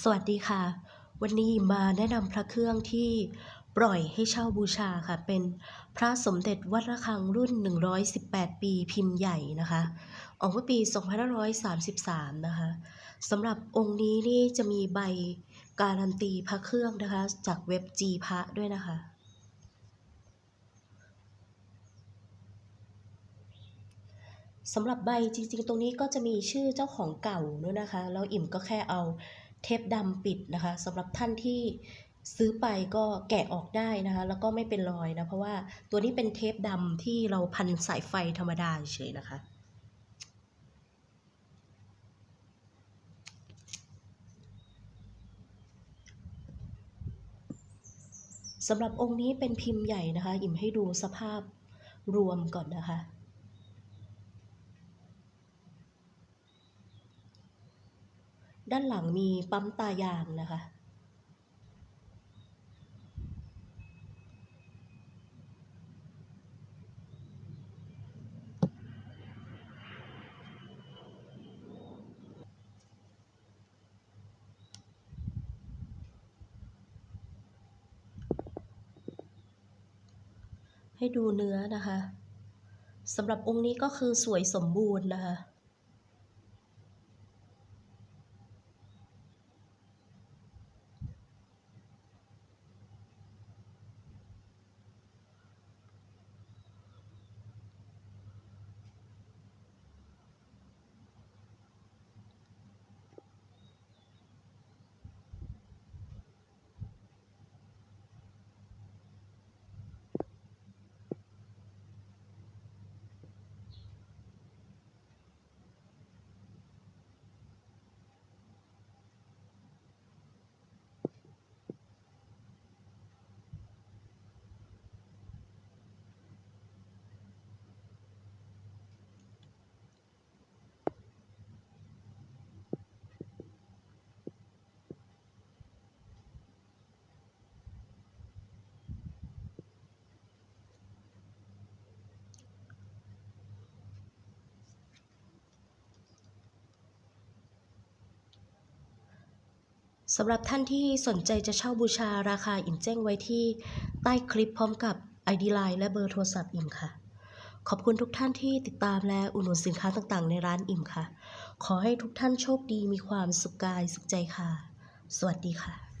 สวัสดีค่ะ วันนี้มาแนะนำพระเครื่องที่ปล่อยให้เช่าบูชาค่ะ เป็นพระสมเด็จวัดระฆังรุ่น 118 ปีพิมพ์ใหญ่นะคะ ออกเมื่อปี 2533 นะคะสำหรับองค์นี้นี่จะมีใบการันตีพระเครื่องนะคะ จากเว็บ G พระด้วยนะคะ สำหรับใบจริงๆ ตรงนี้ก็จะมีชื่อเจ้าของเก่าด้วยนะคะ แล้วอิ่มก็แค่เอา เทปดำปิดนะคะสำหรับท่านที่ซื้อไปก็แกะออกได้นะคะ แล้วก็ไม่เป็นรอยนะเพราะว่าตัวนี้เป็นเทปดำที่เราพันสายไฟธรรมดาเฉยนะคะ สำหรับองค์นี้เป็นพิมพ์ใหญ่นะคะ อิ่มให้ดูสภาพรวมก่อนนะคะ ด้านหลังมีปั๊มตายางนะคะ ให้ดูเนื้อนะคะสำหรับองค์นี้ก็คือสวยสมบูรณ์นะคะ สำหรับท่านที่สนใจจะเช่าบูชาราคาอิ่มแจ้งไว้ที่ใต้คลิปพร้อมกับ ID Line และเบอร์โทรศัพท์อิ่มค่ะ ขอบคุณทุกท่านที่ติดตามและอุดหนุนสินค้าต่างๆ ในร้านอิ่มค่ะ ขอให้ทุกท่านโชคดีมีความสุขกายสุขใจค่ะ สวัสดีค่ะ